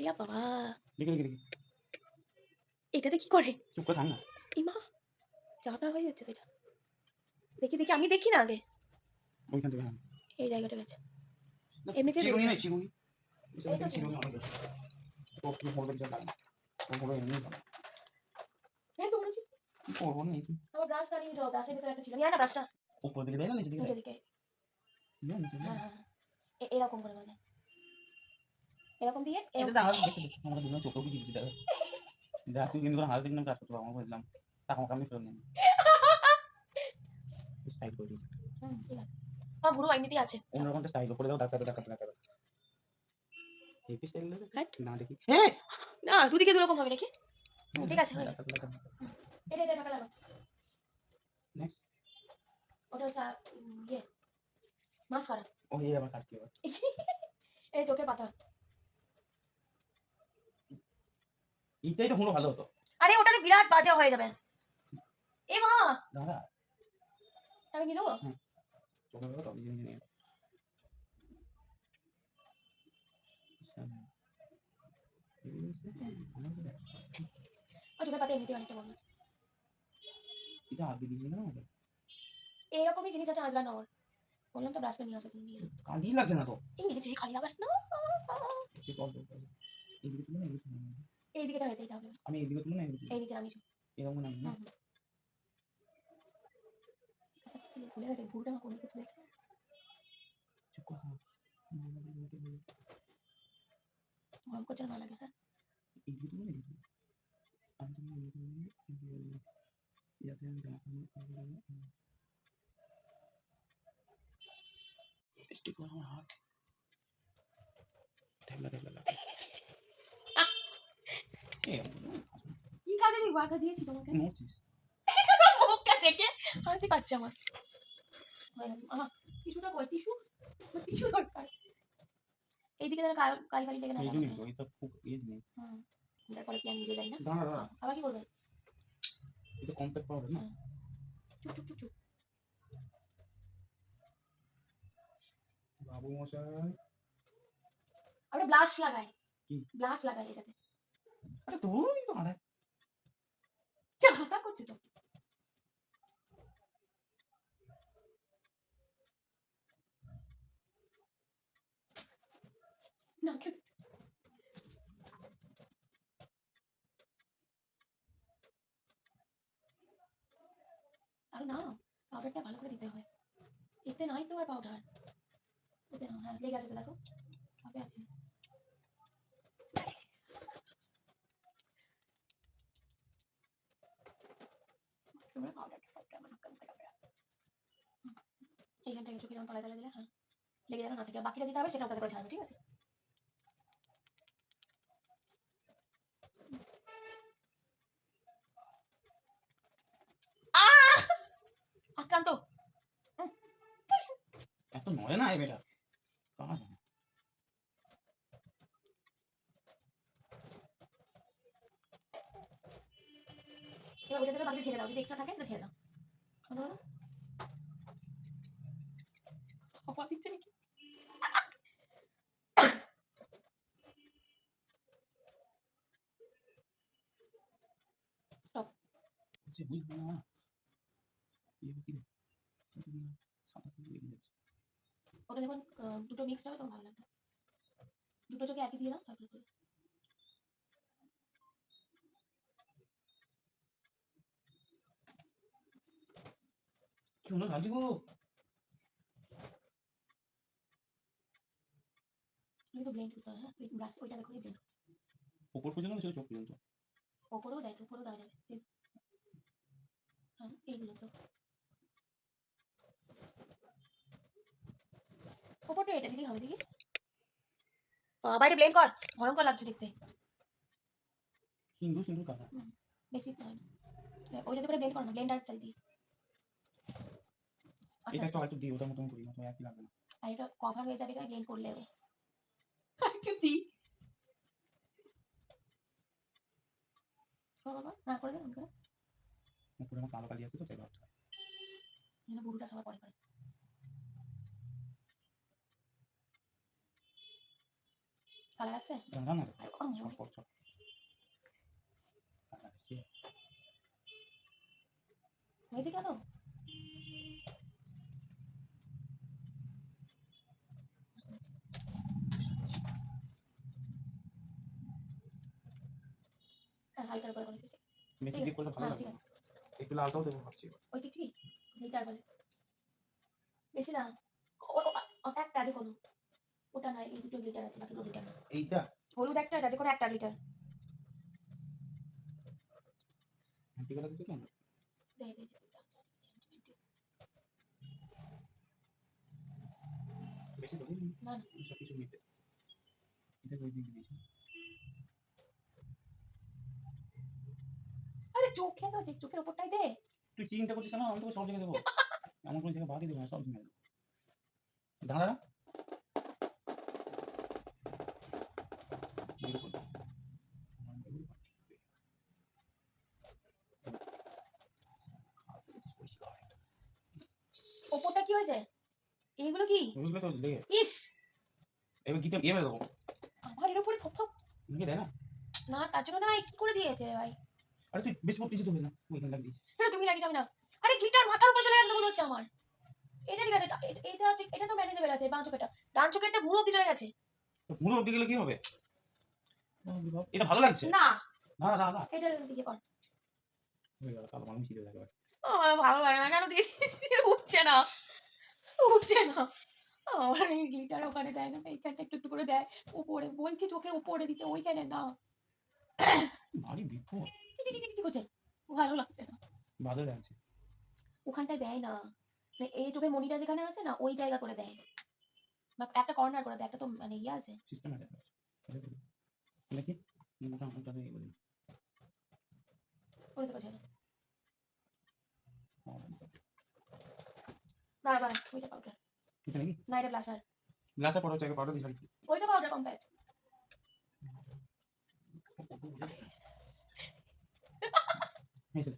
ইয়া বাবা দেখি দেখি দেখি। এটাতে কি করে? চুপ করে থাক না। ইমা চাপা হয়ে যাচ্ছে এটা দেখি দেখি আমি দেখি না আগে। ওইখান থেকে এই জায়গাটা গেছে। এমনিতে চিরুনি দেখি। নাই চিরুনি। চিরুনি। অনেক বেশি ও কি করবে যা লাগে ও এমনি ভালো। হ্যাঁ তো বলেছি কি করব না এই আমার ব্রাশ কালিয়ে যাও ব্রাশের ভিতরে একটা ছিল না ব্রাশটা উপর দিকে দেয় না নিচে দিকে দিকে। না, নিচে দিকে হ্যাঁ। এ- এরকম করে। এরকম দিয়ে এটা দেখতে দেখতে আমরা দুজন চোখেও কি দিতে হবে। যা তুই কিন্তু হাল দিন কাজ করতে আমরা বললাম টাকা আমি ফেরত নেন স্টাইল করে দিয়েছি। হ্যাঁ বুড়ো এমনিতেই আছে। অন্যরকম স্টাইল করে দাও ডাক্তার ডাক্তার ডাক্তার স্টাইল না দেখি। হ্যাঁ না দুদিকে দুরকম হবে নাকি? ঠিক আছে। এটা এটা টাকা লাগো Next. ওটা হচ্ছে ইয়ে মাস্কারা। ও এই আবার কাজ কি এই চোখের পাতা। এইটাই তো ভালো হতো। আরে ওটাতে বিরাট বাজে হয়ে যাবে। এ মা! দাদা আমি কি দেবো? এই এরকমই জিনিস আছে আজরা নগর। বললাম তো ব্রাশটা নিয়ে আসার জন্য নিয়ে লাগছে না তো। ইংরেজি খালি লাগাস না। না না। এই দিকেটা হয়েছে এটা হবে। আমি এইদিকে তুলে না এই দিকে আমি এরকম না না? ভুলে গেছে ভুলটা আমার কোন দিকে তুলেছে। চুপ কর ভয়ঙ্কর যেন না লাগে হ্যাঁ? এইদিকে তুলে না এইদিকে তুলে। আমি তুমি না, এইদিকে তুলে যাতে আমি যাব। একটু আমার হাত। লাগে এ, কি কাজে আমি বাধা দিয়েছি তোমাকে? নড়ছিস মুখটা দেখে হাসি পাচ্ছে আমার। হয়ে টিস্যুটা কই? টিস্যু? টিস্যু দরকার। এইদিকে যেন কাল কালি কালি লেগে না এই। জন্যই তো এটা খুব ইয়ে জিনিস হুম এটার পরে কি আমি নিজে জানি না। দাঁড়া দাঁড়া। আবার কি করবে? এটা কম্প্যাক্ট পাউডার না? চুপ চুপ চুপ চুপ। বাবু মশাই। আমরা ব্লাশ লাগাই। কি? ব্লাশ লাগাই এটাতে। আরে না পাউডারটা ভালো করে দিতে হয় এতে নাই তো আর পাউডার এতে না হ্যাঁ লেগে আছে দেখো হবে আছে তোমরা পাউডারটা পাউডার মানে কম করে এইখান থেকে চোখে যখন তলায় তলায় দিলে হ্যাঁ। লেগে না বাকিটা হবে? সেটা ওটাতে করে ছাড়বে ঠিক আছে! আক্রান্ত। এত নয় না এই বেটা কাজ হয় না। এবার থেকে বাকি ছেড়ে দাও যদি এক্সট্রা থাকে সেটা ছেড়ে দাও। হওয়া দিচ্ছে নাকি? না ইয়ে। ওটা যখন দুটো মিক্স হবে তখন ভালো লাগবে। দুটো চোখে একই দিয়ে দাও তারপরে করো। কি হলো রাজু গো? ওটাকে তো ব্লেন্ড করতে হবে হ্যাঁ ব্রাশ ওইটা দেখো ব্লেন্ড উপর পর্যন্ত না চোখ পর্যন্ত ওপরেও দেয় উপরেও দেওয়া যাবে হ্যাঁ এইগুলো তো ওপরটা এটা দিলেই হবে দেখি বাবা এটা ব্লেন্ড কর ভয়ঙ্কর লাগছে দেখতে সিন্ধু সিন্ধু কাটা বেশি ওইটাতে করে ব্লেন্ড কর না ব্লেন্ডার চাল দিয়ে এটা একটু আরেকটু ওটার মতন করি না তো একই লাগবে না। আর এটা কভার হয়ে যাবে এটা ব্লেন্ড করলে আরেকটু দি হ্যাঁ করে দে উপরে আমার কালো কালি আছে তো তাই ভাবছিলাম। যেন বুড়োটা সবার পরে করে। কালার আছে? দাঁড়া না সব। কর সব হয়েছে কেন হ্যাঁ হালকার করে করেছি দিয়ে করলে ভালো হ্যাঁ লাগবে ঠিক না। আছে একটু লালটাও দেবো ভাবছি ওই ঠিক ঠিক তারপরে বেশি না একটা যে কোনো ওটা নয় এই দুটো লিটার আছে বাকি লিটার না এইটা হলুদ একটা এটা যে কোনো একটা লিটার দিতে না দে বেশি ধরে না, সব কিছু নিতে এটা ওই দিকে দিয়েছি চোখে তো চোখের ওপরটাই দে। তুই চিন্তা করছিস না আমি তোকে সব জায়গায় দেবো। এমন কোনো জায়গায় বাকি দেবো না সব জায়গায় দাঁড়া। ওপরটা কি হয়েছে? এইগুলো কি? তো লেগে ইস! এবার গিটা এবার দেবো। এর উপরে থপ থপ। লিখে দেয় না? না তার জন্য না কি করে দিয়েছে রে ভাই? আরে তুই বেশি করতেছিস তো না? ওইখানে লাগিয়ে দিয়েছিস না তুমি লাগিয়ে যাবে না। আরে গিটার মাথার উপর চলে আসবে মনে হচ্ছে আমার। এটা ঠিক আছে এটা- এটা- এটা ঠিক- এটা তো ম্যানেজেবল আছে বাঁ চোখেটা ডান চোখেরটা ভুরো অব্দি চলে গেছে। তো পুরো উঠে গেলে কি হবে? এটা ভালো লাগছে? না। না না না। এটা দিকে কর। হয়ে গেল কালো মানুষ ছিল একেবারে। আমার ভালো লাগে না কেন দিয়ে উঠছে না। উঠছে না। আমার এই গিটার ওখানে দেয় না এইখানটা একটু একটু করে দেয়। উপরে বলছি চোখের উপরে দিতে ওইখানে না। ভারী বিপদ। ভালো লাগছে। না লাগছে ওখানটায় দেয় না। মানে এই চোখের মনিটা যেখানে আছে না ওই জায়গা করে দেয়। বা একটা কর্নার করে দেয় একটা তো মানে ইয়ে আছে। সিস্টেম আছে। দেখি বলি করে দেবো সেটা দাঁড়া দাঁড়া ওইটা পাউডার ঠিক নাকি না এটা ব্লাশার গ্লাসে পড়ো চাই পাউডার দিস ওইটা পাউডার কম্প্যাক্ট হয়েছে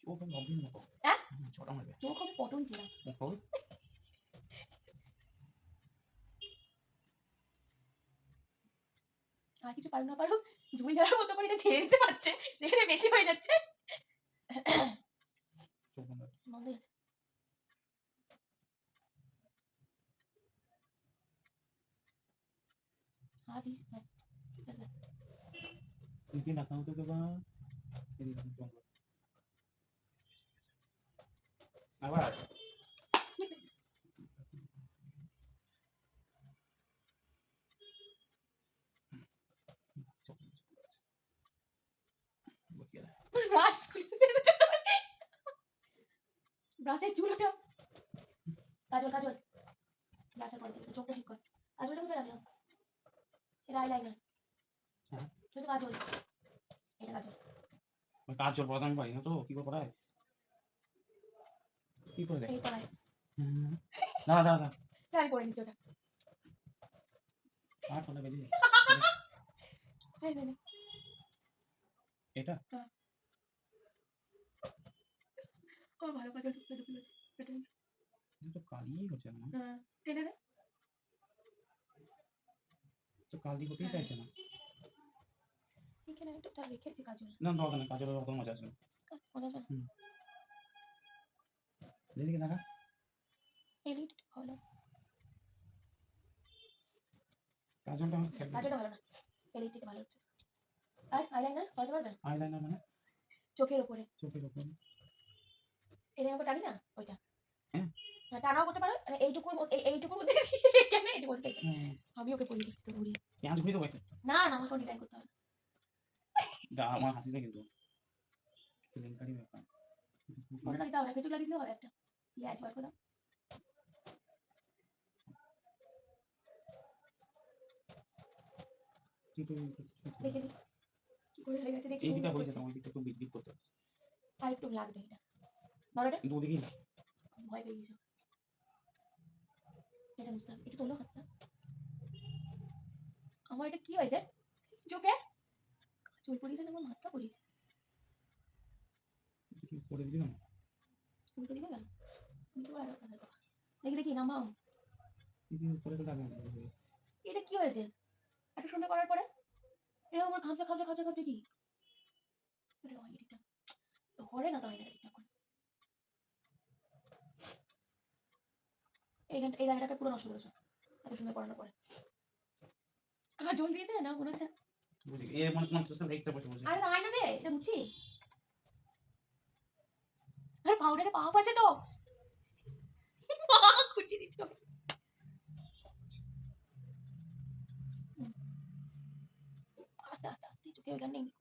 চোখ আমি ভাবছি না হ্যাঁ? চোখ আমি পটল ছিলাম মোটর আর কিছু পারো না পারো? দুই ধরার মতো করে এটা ছেড়ে দিতে পারছে। যেখানে বেশি হয়ে যাচ্ছে চোখ বন্ধ বন্ধ হয়ে গেছে হাত দিস ব্যাস, ব্যাস, ব্যাস। নিচে রাখা হতো তো বা এদিকে রাখা হতো। আবার বকিয়ে দেয়। ব্রাশ করতে পেরে যেতে পারে। ব্রাশের চুলটা কাজল। কাজল ব্রাশের পরে দিবি, চোখটা ঠিক কর। কাজলটা কোথায় রাখলাম? এটা আইলাইনার হ্যাঁ। এটা কাজল। এটা কাজল। ওই কাজ জল পড়াতে আমি পারি না তো? কি করে পড়ায় কি করে দেখ না না না আমি পরে নিচ্ছি ওটা আর ফোনটা বেরিয়ে নে, নে। এটা আমার ভালো ঢুকতে ঢুকতে এটা এটা তো কালি হচ্ছে না হ্যাঁ টেনে দে তো কালি হতেই চাইছে না এখানে আমি টোটাল রেখেছি কাজল না দরকার নেই কাজলের অত মজা আছে না আসবে না এদিকে দেখা ভালো কাজলটা আমার খেলবে কাজলটা ভালো না। এই ভালো হচ্ছে। আর আইলাইনার করতে পারবেন আইলাইনার মানে? চোখের উপরে চোখের ওপর। এটা আমাকে টানি না? ওইটা। হ্যাঁ। হ্যাঁ, টানাও করতে পারো। মানে এইটুকুর এইটুকুর মধ্যে কেন বলতে আমি ওকে তো ঘুরিয়ে পেঁয়াজ ঘুরি দেবো না না আমাকে ডিজাইন করতে হবে। দা আমার হাসিছে কিন্তু। কেলেঙ্কারি ব্যাপার। ওটা দাও না ভেতর লাগিয়ে হবে একটা। আছে বার করে দাও দেখে দিই কি করে হয়ে গেছে দেখি এই দিকটা হয়েছে ওই দিকটা একটু বিট বিট করতে আর একটু লাগবে এটা। ধরো এটা। কিন্তু ভয় পেয়ে গেছো। এটা বুঝতে হবে। তোলো হাতটা। আমার এটা কি হয়েছে? চোখে? চুল দেন আমার করে গেল আর কথা দেখি দেখি নামাও। তো এটা কি হয়েছে? এত সুন্দর করার পরে? এরকম আমার খামচা খামচা খামচা খামচা কি? ধরে না এইখানটা এই জায়গাটাকে পুরো নষ্ট করেছ এত সুন্দর করানোর পরে। আর জল দিয়ে না মনে হচ্ছে। এ মনে মনে হচ্ছে বসে বসে। আরে আয় না দে এটা মুছি আরে পাউডারে পাপ আছে তো। খুঁজে দিচ্ছি তোকে আস্তে আস্তে আস্তে তোকে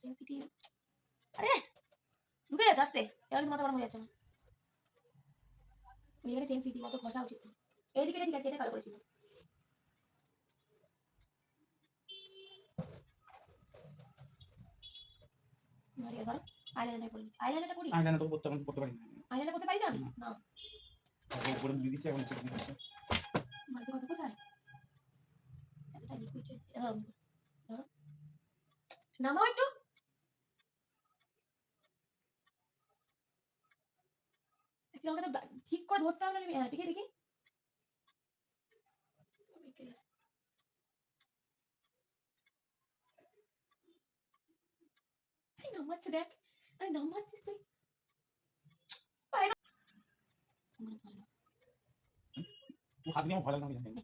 সেন্সিটিভ আরে ঢুকে যাচ্ছে আস্তে। এবার মাথা গরম হয়ে যাচ্ছে না। ওইখানে সেন্সিটিভ অত ঘষা উচিত। এইদিকে ঠিক আছে এটা কালো করেছিল। মারিয়া ধরো আইলাইনার করে আইলাইনারটা করি আই তো করতে পারি না। আইলাইনার করতে পারি না? আমি না। উপরে দিয়ে দিচ্ছে, এখন চেক দিচ্ছে। নামাও ঠিক করে ধরতে হবে না হ্যাঁ দেখি। দেখি নামাচ্ছে, দেখ। আরে, নামাচ্ছিস তুই পায়ে না- আমার ভালো। ও হাত আমার ভালো লাগে না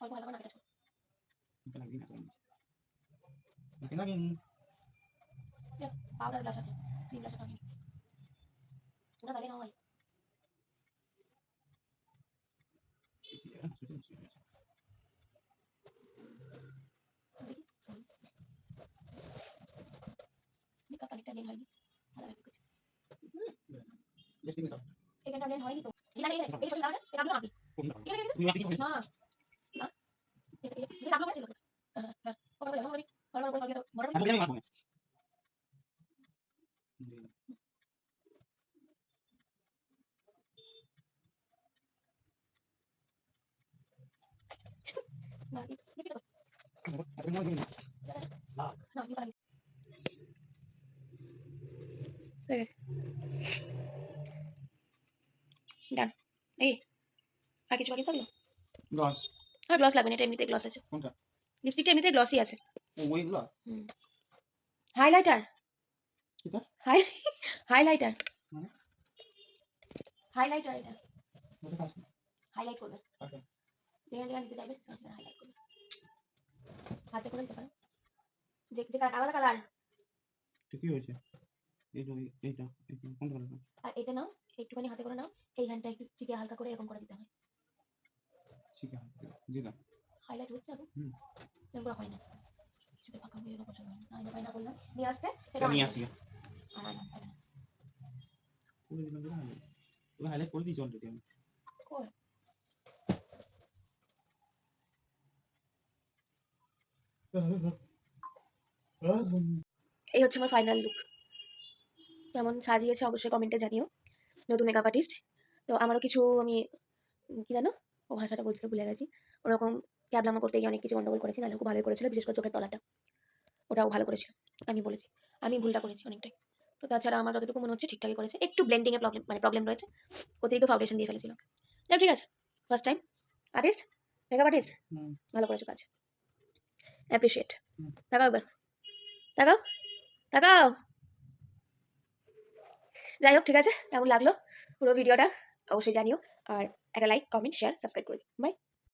অল্প নাকে ছোট না। এটা লাগি পাউডার গ্লাস আছে ক্রিম গ্লাস আছে ওটা লাগে না হয়। মেকআপ ভালো এখানটা হয়নি তো? এই লাগে এই ছোট লাগা এটা আমি আঁকি কোনটা এখানে দেখি তুমি আগে কি না না এটা এটা লাগল ছিল হ্যাঁ হ্যাঁ ওটা বলে ভালো ভালো ভালো ভালো বড় আমি জানি মারবো না দেখি তো আপনি মনে করেন না আমি পারি হয়ে গেছে ডান এই আর কিছু বাকি থাকল? লস আর গ্লস লাগবে না এটা এমনিতে গ্লস আছে। কোনটা? লিপস্টিকটা এমনিতে গ্লসই আছে। ওইগুলো হাইলাইটার কিটা? High highlighter? হাইলাইটার এটা। হাইলাইট করবে। যেখানে যেখানে দিতে চাইবে সেখানে হাইলাইট করবে। হাতে করে দিতে পারো। যে যে কালার কালার কি হয়েছে? এইটা এইটা এইটা কোনটা ভালো আর এটা নাও একটুখানি হাতে করে নাও। এইখানটা একটু চিকে হালকা করে এরকম করে দিতে হয়। ঠিক আছে দিয়ে হাইলাইট হচ্ছে এখন হুম। এরকম হয় না। কিছুতে ফাঁকা হয়ে গেলে পছন্দ হয় না আয়না ফায়না নিয়ে আসতে? সেটা নিয়ে আসি। আর আয়না হবে না। করে দিলাম যেটা হাইলাইট হাইলাইট করে দিয়েছি অলরেডি আমি। কই? এই হচ্ছে আমার ফাইনাল লুক কেমন সাজিয়েছে অবশ্যই কমেন্টে জানিও। নতুন মেকআপ আর্টিস্ট তো আমারও কিছু আমি কি জানো? ও ভাষাটা বলছিল ভুলে গেছি। ওরকম ক্যাবলামো করতে গিয়ে অনেক কিছু গন্ডগোল করেছি নাহলে খুব ভালোই করেছিল বিশেষ করে চোখের তলাটা। ওটাও ভালো করেছিল আমি বলেছি। আমি ভুলটা করেছি অনেকটাই। তো তাছাড়া আমার যতটুকু মনে হচ্ছে ঠিকঠাকই করেছে। একটু ব্লেন্ডিংয়ে প্রবলেম মানে প্রবলেম রয়েছে অতিরিক্ত ফাউন্ডেশন দিয়ে ফেলেছিল। যাক ঠিক আছে first time artist makeup artist. ভালো করেছ কাজ। অ্যাপ্রিসিয়েট। তাকাও একবার তাকাও তাকাও। যাই হোক ঠিক আছে কেমন লাগল পুরো ভিডিওটা অবশ্যই জানিও। আর একটা লাইক কমেন্ট শেয়ার সাবস্ক্রাইব করে দিও বাই